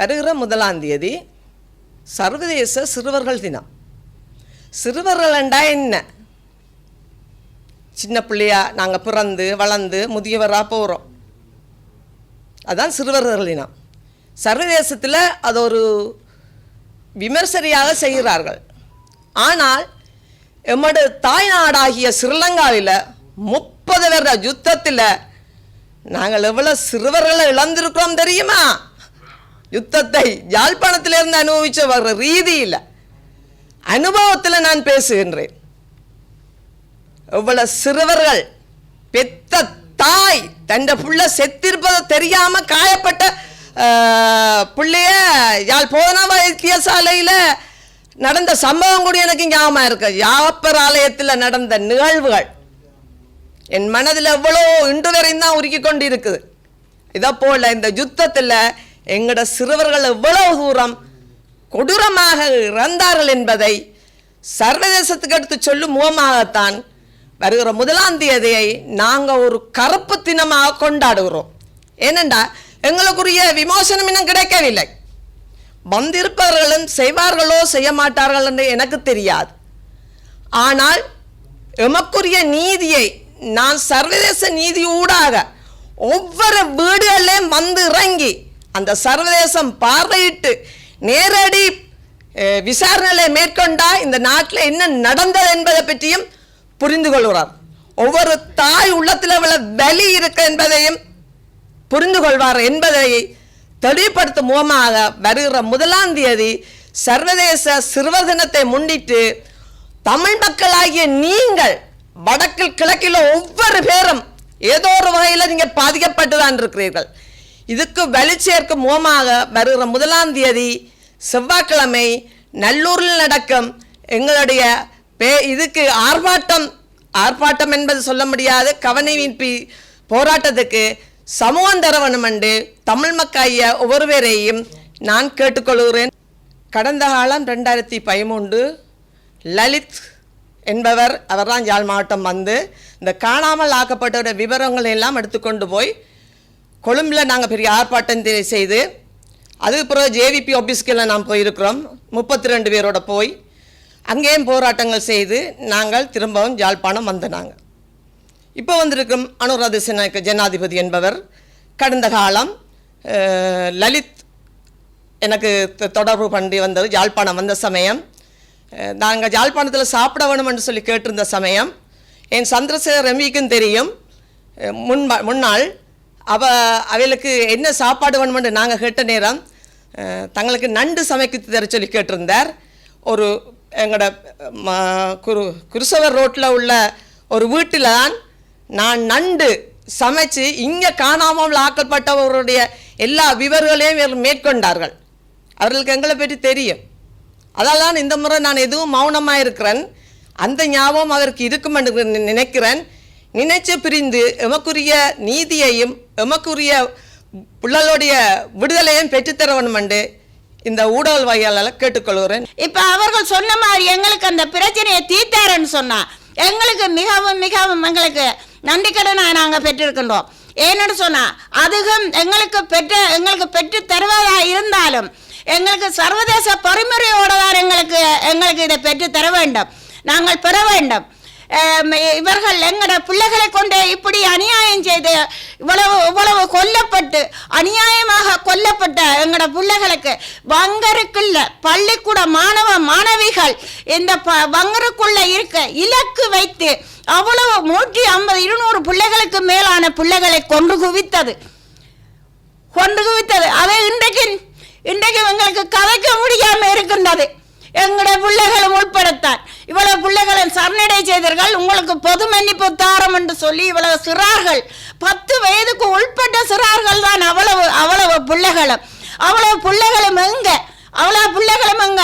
வருகிற முதலாம் தேதி சர்வதேச சிறுவர்கள் தினம். சிறுவர்கள் என்றா என்ன? சின்ன பிள்ளையா நாங்கள் பிறந்து வளர்ந்து முதியவராக போகிறோம் அதான் சிறுவர்கள் தினம். சர்வதேசத்தில் அது ஒரு விமர்சனையாக செய்கிறார்கள். ஆனால் எம்மது தாய்நாடாகிய ஸ்ரீலங்காவில் முப்பது வருட யுத்தத்தில் நாங்கள் எவ்வளோ சிறுவர்களை இழந்திருக்கிறோம் தெரியுமா? யுத்தத்தை யாழ்ப்பாணத்திலிருந்து அனுபவிச்ச வர்ற ரீதியில் அனுபவத்தில் நான் பேசுகின்றேன். எவ்வளவு சிறுவர்கள் பெத்த தாய் தண்ட புள்ள செத்திருப்பதை தெரியாம காயப்பட்ட ஆஹ், யாழ் போதனா வைத்தியசாலையில் நடந்த சம்பவம் கூட எனக்கு ஞாபகம் இருக்கு. யாப்பர் ஆலயத்தில் நடந்த நிகழ்வுகள் என் மனதில் எவ்வளோ இன்று வரையும் தான் உருக்கி கொண்டு இருக்குது இதை போல இந்த யுத்தத்தில் எங்களோட சிறுவர்கள் எவ்வளவு தூரம் கொடூரமாக இறந்தார்கள் என்பதை சர்வதேசத்துக்கு எடுத்து சொல்லும் முகமாகத்தான் வருகிற முதலாம் தேதியை நாங்கள் ஒரு கருப்பு தினமாக கொண்டாடுகிறோம். ஏனென்றா எங்களுக்குரிய விமோசனம் இன்னும் கிடைக்கவில்லை. வந்திருப்பவர்களும் செய்வார்களோ செய்ய மாட்டார்கள் என்று எனக்கு தெரியாது. ஆனால் எமக்குரிய நீதியை நான் சர்வதேச நீதி ஊடாக ஒவ்வொரு வீடுகளிலும் வந்து இறங்கி அந்த சர்வதேசம் பார்வையிட்டு நேரடி விசாரணைகளை மேற்கொண்டா இந்த நாட்டில் என்ன நடந்தது என்பதை பற்றியும் புரிந்து கொள்கிறார். ஒவ்வொரு தாய் உள்ளத்தில் உள்ள வலி இருக்கு என்பதையும் புரிந்து கொள்வார் என்பதை தெளிவுபடுத்தும் முகமாக வருகிற முதலாம் தேதி சர்வதேச சிறுவர் தினத்தை முன்னிட்டு தமிழ் மக்களாகிய நீங்கள் வடக்கில் கிழக்கில் ஒவ்வொரு பேரும் ஏதோ ஒரு வகையில் நீங்கள் பாதிக்கப்பட்டு தான் இருக்கிறீர்கள். இதுக்கு வலி சேர்க்கும் முகமாக வருகிற முதலாம் தேதி செவ்வாய்க்கிழமை நல்லூரில் நடக்கும் எங்களுடைய பே இதுக்கு ஆர்ப்பாட்டம் ஆர்ப்பாட்டம் என்பது சொல்ல முடியாத. கவனவீழ்ப்பி போராட்டத்துக்கு சமூகம் தர வேணும் என்று தமிழ் மக்காய ஒவ்வொருவரையும் நான் கேட்டுக்கொள்கிறேன். கடந்த காலம் ரெண்டாயிரத்தி பதிமூன்று லலித் என்பவர் அவர்தான் யாழ் மாவட்டம் வந்து இந்த காணாமல் ஆக்கப்பட்டோட விவரங்களை எல்லாம் எடுத்துக்கொண்டு போய் கொழும்பில் நாங்கள் பெரிய ஆர்ப்பாட்டம் செய்து அதுக்கு பிறகு ஜேவிபி ஆஃபீஸ்க்கெல்லாம் நாம் போயிருக்கிறோம். முப்பத்தி ரெண்டு பேரோட போய் அங்கேயும் போராட்டங்கள் செய்து நாங்கள் திரும்பவும் யாழ்ப்பாணம் வந்த நாங்கள் இப்போ வந்திருக்கும் அனுராத சின்ன ஜனாதிபதி என்பவர் கடந்த காலம் லலித் எனக்கு தொ- தொடர்பு பண்ணி வந்தது யாழ்ப்பாணம் வந்த சமயம். நாங்கள் யாழ்ப்பாணத்தில் சாப்பிட வேணும்னு சொல்லி கேட்டிருந்த சமயம். என் சந்திரசேகர் ரவிக்கும் தெரியும். முன் முன்னாள் அவ அவைகளுக்கு என்ன சாப்பாடு வேணுமென்று நாங்கள் கேட்ட நேரம் தங்களுக்கு நண்டு சமைக்க தர சொல்லி கேட்டிருந்தார். ஒரு எங்களோட ம- குரு குருசவர் ரோட்டில் உள்ள ஒரு வீட்டில் தான் நான் நண்டு சமைச்சு இங்கே காணாமல் ஆக்கப்பட்டவருடைய எல்லா விவரங்களையும் இவர் மேற்கொண்டார்கள். அவர்களுக்கு எங்களை பற்றி தெரியும். அதால் தான் இந்த முறை நான் எதுவும் மௌனமாக இருக்கிறேன் அந்த ஞாபகம் அவருக்கு இருக்கும் என்று நினைக்கிறேன். நினைச்சு பிரிந்து எமக்குரிய நீதியையும் எமக்குரிய பிள்ளைகளுடைய விடுதலையும் பெற்றுத்தர வேணும் என்று இந்த ஊடக வாயிலால் கேட்டுக்கொள்கிறேன். இப்ப அவர்கள் சொன்ன மாதிரி எங்களுக்கு அந்த பிரச்சனையை தீர்த்தாருன்னு சொன்னா எங்களுக்கு மிகவும் மிகவும் எங்களுக்கு நன்றி கடனை நாங்க பெற்றிருக்கின்றோம். ஏன்னு சொன்னா அதுவும் எங்களுக்கு பெற்ற எங்களுக்கு பெற்று தருவதா இருந்தாலும் எங்களுக்கு சர்வதேச பொறிமுறையோட தான் எங்களுக்கு எங்களுக்கு இதை பெற்று தர வேண்டும். நாங்கள் பெற வேண்டும். இவர்கள் எங்கட பிள்ளைகளை கொண்டு இப்படி அநியாயம் செய்து இவ்வளவு இவ்வளவு கொல்லப்பட்டு அநியாயமாக கொல்லப்பட்ட எங்கட பிள்ளைகளுக்கு வங்கருக்குள்ள பள்ளிக்கூட மாணவ மாணவிகள் இந்த ப- வங்கருக்குள்ள இருக்க இலக்கு வைத்து அவ்வளவு நூற்றி ஐம்பது இருநூறு பிள்ளைகளுக்கு மேலான பிள்ளைகளை கொண்டு குவித்தது. கொண்டு குவித்தது. அதை இன்றைக்கு இன்றைக்கு எங்களுக்கு கதைக்க முடியாம இருக்கின்றது. எங்களுடைய பிள்ளைகளும் உட்படுத்தான் இவ்வளவு பிள்ளைகளை சரணடை செய்தீர்கள். உங்களுக்கு பொது மன்னிப்பு தாரம் என்று சொல்லி இவ்வளவு சிறார்கள். பத்து வயதுக்கு உட்பட்ட சிறார்கள் தான் அவ்வளவு அவ்வளவு பிள்ளைகளும். அவ்வளவு பிள்ளைகளும் எங்க? அவ்வளவு பிள்ளைகளும் எங்க?